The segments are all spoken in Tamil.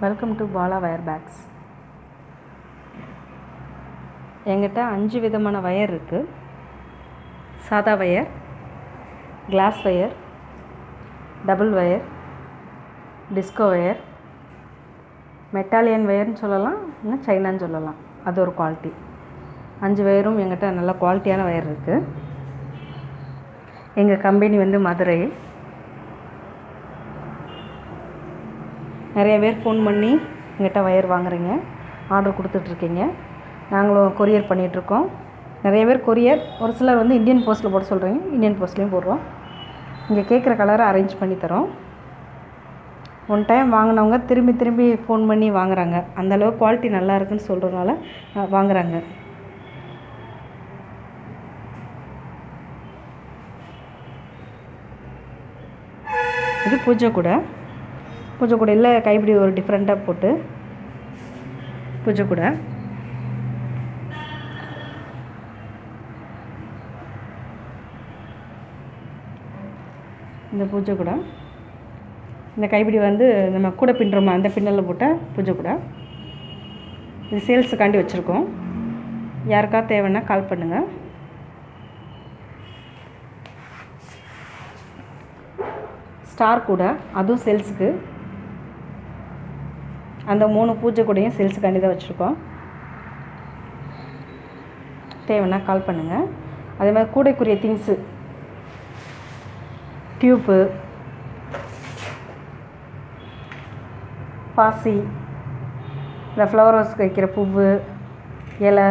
Welcome to Bala wire bags என்கிட்ட அஞ்சு விதமான வயர் இருக்குது சாதா wire glass wire double wire disco wire medallion வயர்னு சொல்லலாம் இல்லை சைனான்னு சொல்லலாம். அது ஒரு குவாலிட்டி அஞ்சு வயரும் எங்கிட்ட நல்ல குவாலிட்டியான வயர் இருக்குது எங்கள் கம்பெனி வந்து மதுரை நிறைய பேர் ஃபோன் பண்ணி எங்கிட்ட ஒயர் வாங்குறீங்க ஆர்டர் கொடுத்துட்ருக்கீங்க. நாங்களும் கொரியர் பண்ணிகிட்ருக்கோம் நிறைய பேர் கொரியர் ஒரு சிலர் வந்து இந்தியன் போஸ்ட்டில் போட சொல்கிறீங்க இந்தியன் போஸ்ட்லேயும் போடுறோம். இங்கே கேட்குற கலரை அரேஞ்ச் பண்ணி தரோம். ஒன் டைம் வாங்கினவங்க திரும்பி திரும்பி ஃபோன் பண்ணி வாங்குறாங்க. அந்தளவு குவாலிட்டி நல்லா இருக்குன்னு சொல்கிறதுனால வாங்குறாங்க. இது பூஜை கூடை. பூஜை கைப்பிடி ஒரு டிஃப்ரெண்ட்டாக போட்டு பூஜை கூடை இந்த பூஜை கூட இந்த கைப்பிடி வந்து நம்ம கூட பின்னுறோமா அந்த பின்னலில் போட்ட பூஜை கூட இது சேல்ஸுக்காண்டி வச்சுருக்கோம். யாருக்கா தேவைன்னா கால் பண்ணுங்கள் ஸ்டார் கூட அதுவும் சேல்ஸுக்கு. அந்த மூணு பூஜை கூடையும் சேல்ஸுக்காண்டி தான் வச்சுருக்கோம். தேவைன்னா கால் பண்ணுங்கள் அதே மாதிரி கூடைக்குரிய திங்ஸு டியூப்பு பாசி இந்த ஃப்ளவர் ரோஸ்க்கு வைக்கிற பூவு இலை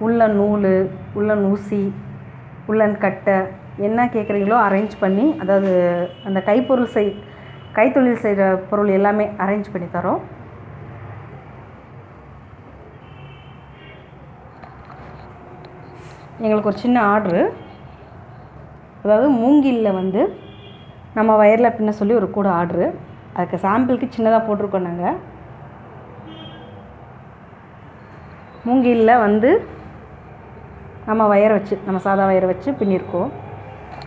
உள்ளன் நூல் உள்ளன் ஊசி உள்ளன் கட்டை என்ன கேட்குறீங்களோ அரேஞ்ச் பண்ணி அதாவது அந்த கைப்பொருள் செய் கைத்தொழில் செய்கிற பொருள் எல்லாமே அரேஞ்ச் பண்ணி தரோம். எங்களுக்கு ஒரு சின்ன ஆர்ட்ரு அதாவது மூங்கிலில் வந்து நம்ம வயரில் பின்ன சொல்லி ஒரு கூட ஆர்ட்ரு அதுக்கு சாம்பிளுக்கு சின்னதாக போட்டிருக்கோம் நாங்கள் மூங்கிலில் வந்து நம்ம வயரை வச்சு நம்ம சாதா வயரை வச்சு பின்னியிருக்கோம்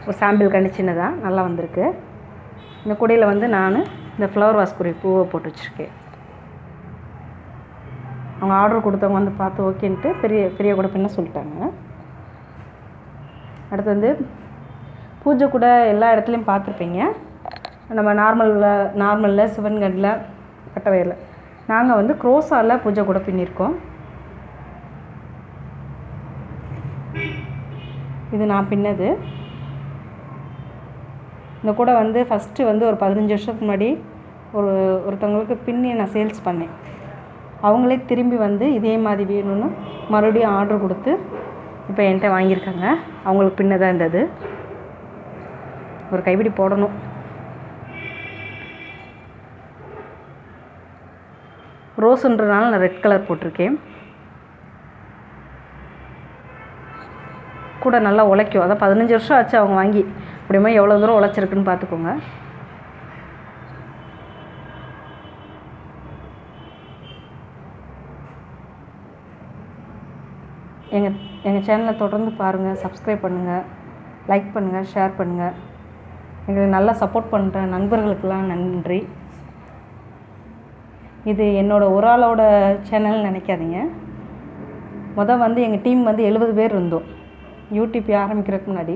ஒரு சாம்பிள் கண்டு சின்னதாக நல்லா வந்திருக்கு. இந்த குடையில் வந்து நான் இந்த ஃப்ளவர் வாஸ்குரிய பூவை போட்டு வச்சுருக்கேன். அவங்க ஆர்டர் கொடுத்தவங்க வந்து பார்த்து ஓகேன்ட்டு பெரிய பெரிய கூட பின்ன சொல்லிட்டாங்க. அடுத்து வந்து பூஜை கூட எல்லா இடத்துலையும் பார்த்துருப்பீங்க. நம்ம நார்மலில் நார்மலில் சிவன்கண்டில் கட்டவயரில் நாங்கள் வந்து க்ரோஸாவில் பூஜை கூட பின்னிருக்கோம் இது நான் பின்னது. இந்த கூட வந்து ஃபஸ்ட்டு வந்து ஒரு பதினஞ்சு வருஷத்துக்கு முன்னாடி ஒரு ஒருத்தவங்களுக்கு பின்னி நான் சேல்ஸ் பண்ணேன். அவங்களே திரும்பி வந்து இதே மாதிரி வேணும்னு மறுபடியும் ஆர்டர் கொடுத்து இப்போ என்கிட்ட வாங்கியிருக்காங்க. அவங்களுக்கு பின்னதாக இருந்தது. ஒரு கைப்பிடி போடணும். ரோஸுன்றனால நான் ரெட் கலர் போட்டிருக்கேன். கூட நல்லா உழைக்கும். அதான் பதினஞ்சு வருஷம் ஆச்சு அவங்க வாங்கி. அப்படியுமே எவ்வளோ தூரம் உழைச்சிருக்குன்னு பார்த்துக்கோங்க. எங்கள் எங்கள் சேனலை தொடர்ந்து பாருங்கள் சப்ஸ்கிரைப் பண்ணுங்கள் லைக் பண்ணுங்கள் ஷேர் பண்ணுங்கள் எங்களுக்கு நல்லா சப்போர்ட் பண்ணுற நண்பர்களுக்கெல்லாம் நன்றி. இது என்னோடய ஒரு ஆளோட சேனல்னு நினைக்காதீங்க. மொதல் வந்து எங்கள் டீம் வந்து எழுபது பேர் இருந்தோம். யூடிபி ஆரம்பிக்கிறதுக்கு முன்னாடி.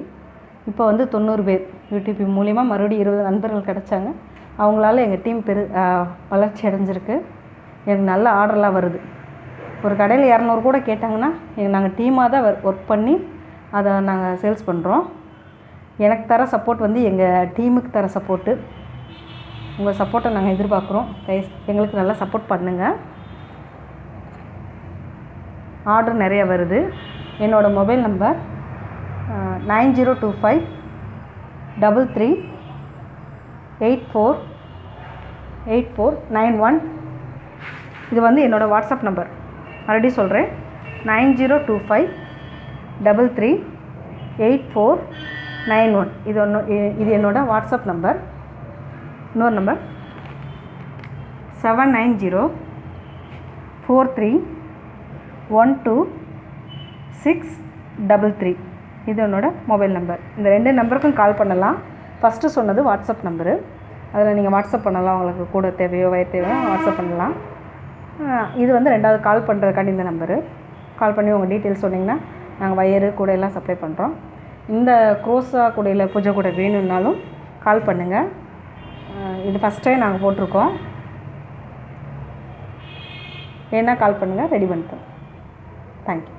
இப்போ வந்து தொண்ணூறு பேர் யூடிபி மூலிமா மறுபடியும் இருபது நண்பர்கள் கிடச்சாங்க. அவங்களால எங்கள் டீம் பெரு வளர்ச்சி அடைஞ்சிருக்கு. எனக்கு நல்ல ஆர்டர்லாம் வருது. ஒரு கடையில் இரநூறு கூட கேட்டாங்கன்னா நாங்கள் டீமாக தான் ஒர்க் பண்ணி அதை நாங்கள் சேல்ஸ் பண்ணுறோம் எனக்கு தர சப்போர்ட் வந்து எங்கள் டீமுக்கு தர சப்போர்ட்டு உங்கள் சப்போர்ட்டை நாங்கள் எதிர்பார்க்குறோம். எங்களுக்கு நல்லா சப்போர்ட் பண்ணுங்கள் ஆர்டர் நிறைய வருது. என்னோடய mobile number nine zero two five double three eight four eight four nine one. இது வந்து என்னோடய வாட்ஸ்அப் நம்பர். மறுபடியும் சொல்கிறேன் nine zero two five double three eight four nine one. இது ஒன்று இது என்னோடய வாட்ஸ்அப் நம்பர். இன்னொரு number. Seven nine zero four three one two six double three. இது என்னோடய மொபைல் நம்பர் இந்த ரெண்டு நம்பருக்கும் கால் பண்ணலாம். ஃபஸ்ட்டு சொன்னது வாட்ஸ்அப் நம்பரு அதில் நீங்கள் வாட்ஸ்அப் பண்ணலாம். உங்களுக்கு கூட தேவையோ வயர் தேவையோ வாட்ஸ்அப் பண்ணலாம். இது வந்து ரெண்டாவது கால் பண்ணுறதுக்காண்டி இந்த நம்பரு கால் பண்ணி உங்கள் டீட்டெயில்ஸ் சொன்னிங்கன்னா நாங்கள் வயர் கூட எல்லாம் சப்ளை பண்ணுறோம் இந்த குரோசா கூடையில் பூஜை கூட வேணும்னாலும் கால் பண்ணுங்கள் இது ஃபஸ்ட்டே நாங்கள் போட்டிருக்கோம். வேணால் கால் பண்ணுங்கள் ரெடி பண்ணிட்டோம். தேங்க்யூ